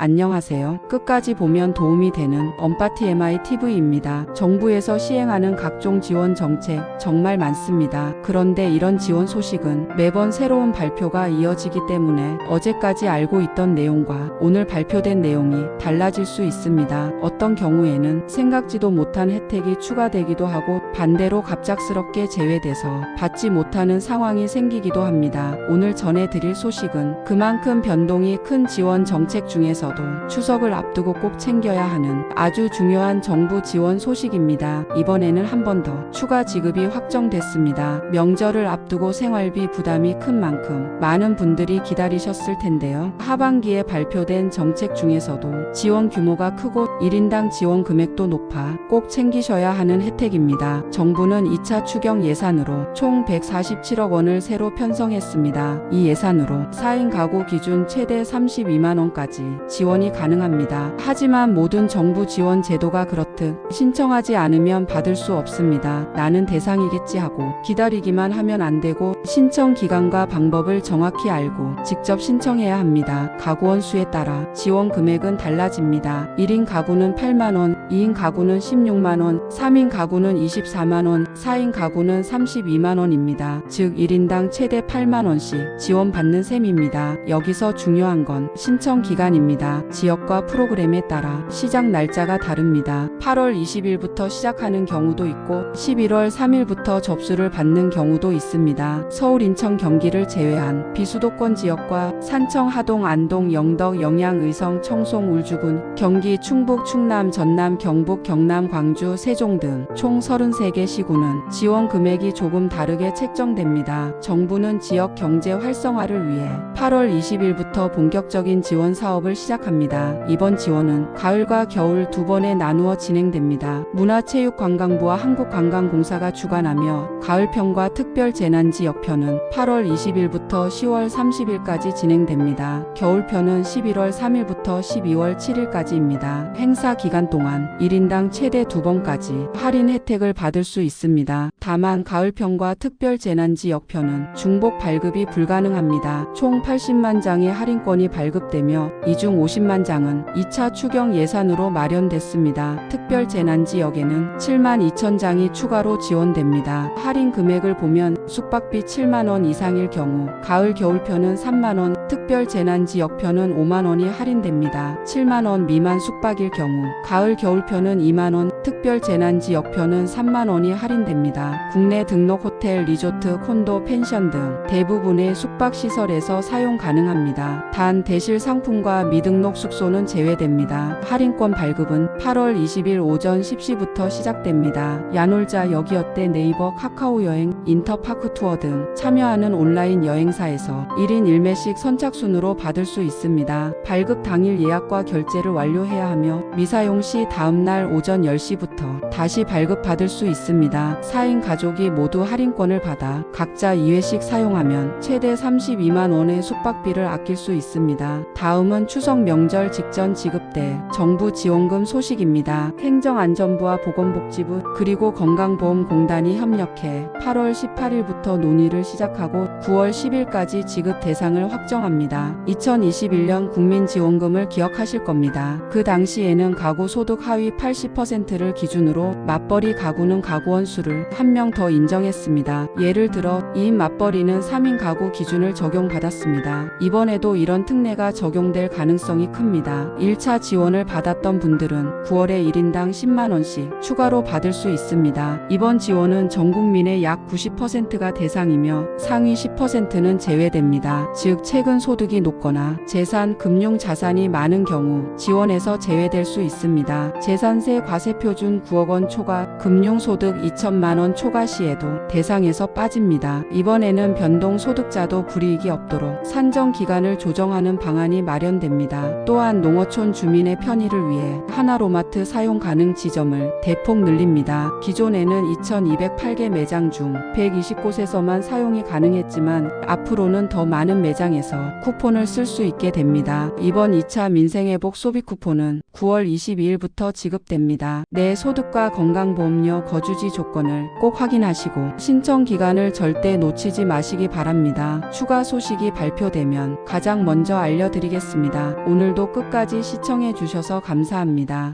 안녕하세요. 끝까지 보면 도움이 되는 언파티 MI TV입니다. 정부에서 시행하는 각종 지원 정책 정말 많습니다. 그런데 이런 지원 소식은 매번 새로운 발표가 이어지기 때문에 어제까지 알고 있던 내용과 오늘 발표된 내용이 달라질 수 있습니다. 어떤 경우에는 생각지도 못한 혜택이 추가되기도 하고 반대로 갑작스럽게 제외돼서 받지 못하는 상황이 생기기도 합니다. 오늘 전해드릴 소식은 그만큼 변동이 큰 지원 정책 중에서 도 추석을 앞두고 꼭 챙겨야 하는 아주 중요한 정부 지원 소식입니다. 이번에는 한 번 더 추가 지급이 확정됐습니다. 명절을 앞두고 생활비 부담이 큰 만큼 많은 분들이 기다리셨을 텐데요. 하반기에 발표된 정책 중에서도 지원 규모가 크고 1인당 지원 금액도 높아 꼭 챙기셔야 하는 혜택입니다. 정부는 2차 추경 예산으로 총 147억 원을 새로 편성했습니다. 이 예산으로 4인 가구 기준 최대 32만 원까지 지원이 가능합니다. 하지만 모든 정부 지원 제도가 그렇듯 신청하지 않으면 받을 수 없습니다. 나는 대상이겠지 하고 기다리기만 하면 안 되고 신청 기간과 방법을 정확히 알고 직접 신청해야 합니다. 가구원 수에 따라 지원 금액은 달라집니다. 1인 가구는 8만 원, 2인 가구는 16만 원, 3인 가구는 24만 원, 4인 가구는 32만 원입니다. 즉 1인당 최대 8만 원씩 지원받는 셈입니다. 여기서 중요한 건 신청 기간입니다. 지역과 프로그램에 따라 시작 날짜가 다릅니다. 8월 20일부터 시작하는 경우도 있고 11월 3일부터 접수를 받는 경우도 있습니다. 서울, 인천, 경기를 제외한 비수도권 지역과 산청, 하동, 안동, 영덕, 영양, 의성, 청송, 울주군, 경기, 충북, 충남, 전남, 경북, 경남, 광주, 세종 등 총 33개 시군은 지원 금액이 조금 다르게 책정됩니다. 정부는 지역 경제 활성화를 위해 8월 20일부터 본격적인 지원 사업을 시작 합니다. 이번 지원은 가을과 겨울 두 번에 나누어 진행됩니다. 문화체육관광부와 한국관광공사가 주관하며 가을편과 특별재난지 역편은 8월 20일부터 10월 30일까지 진행됩니다. 겨울편은 11월 3일부터 12월 7일까지입니다. 행사 기간 동안 1인당 최대 두 번까지 할인 혜택을 받을 수 있습니다. 다만 가을편과 특별재난지 역편은 중복 발급이 불가능합니다. 총 80만 장의 할인권이 발급되며 이 중 50만 장은 2차 추경 예산으로 마련됐습니다. 특별재난지 역에는 7만 2천 장이 추가로 지원됩니다. 할인 금액을 보면 숙박비 7만 원 이상일 경우 가을 겨울편은 3만 원, 특별 재난지 역편은 5만 원이 할인됩니다. 7만 원 미만 숙박일 경우 가을 겨울편은 2만 원, 특별 재난지 역편은 3만 원이 할인됩니다. 국내 등록 호텔, 리조트, 콘도, 펜션 등 대부분의 숙박시설에서 사용 가능합니다. 단 대실 상품과 미등록 숙소는 제외됩니다. 할인권 발급은 8월 20일 오전 10시부터 시작됩니다. 야놀자 여기어때 네이버 카카오 여행, 인터파크 투어 등 참여하는 온라인 여행사에서 1인 1매씩 선착순으로 받을 수 있습니다. 발급 당일 예약과 결제를 완료해야 하며 미사용 시 다음날 오전 10시부터 다시 발급받을 수 있습니다. 4인 가족이 모두 할인권을 받아 각자 2회씩 사용하면 최대 32만 원의 숙박비를 아낄 수 있습니다. 다음은 추석 명절 직전 지급될 정부 지원금 소식입니다. 행정안전부와 보건복지부 그리고 건강보험공단이 협력해 8월 18일부터 논의를 시작하고 9월 10일까지 지급 대상을 확정합니다. 2021년 국민지원금을 기억하실 겁니다. 그 당시에는 가구 소득 하위 80%를 기준으로 맞벌이 가구는 가구원 수를 한 명 더 인정했습니다. 예를 들어 2인 맞벌이는 3인 가구 기준을 적용받았습니다. 이번에도 이런 특례가 적용될 가능성이 큽니다. 1차 지원을 받았던 분들은 9월에 1인당 10만원씩 추가로 받을 수 있습니다. 이번 지원은 전 국민의 약 90%가 대상이며 상위 10%는 제외됩니다. 즉, 최근 소득이 높거나 재산, 금융 자산이 많은 경우 지원에서 제외될 수 있습니다. 재산세 과세표준 9억 원 초과, 금융소득 2천만 원 초과 시에도 대상에서 빠집니다. 이번에는 변동 소득자도 불이익이 없도록 산정 기간을 조정하는 방안이 마련됩니다. 또한 농어촌 주민의 편의를 위해 하나로마트 사용 가능 지점을 대폭 늘립니다. 기존에는 2,208개 매장 중 120곳에서만 사용이 가능했지만 앞으로는 더 많은 매장에서 쿠폰을 쓸 수 있게 됩니다. 이번 2차 민생회복 소비 쿠폰은 9월 22일부터 지급됩니다. 내 소득과 건강보험료 거주지 조건을 꼭 확인하시고 신청 기간을 절대 놓치지 마시기 바랍니다. 추가 소식이 발표되면 가장 먼저 알려드리겠습니다. 오늘도 끝까지 시청해 주셔서 감사합니다.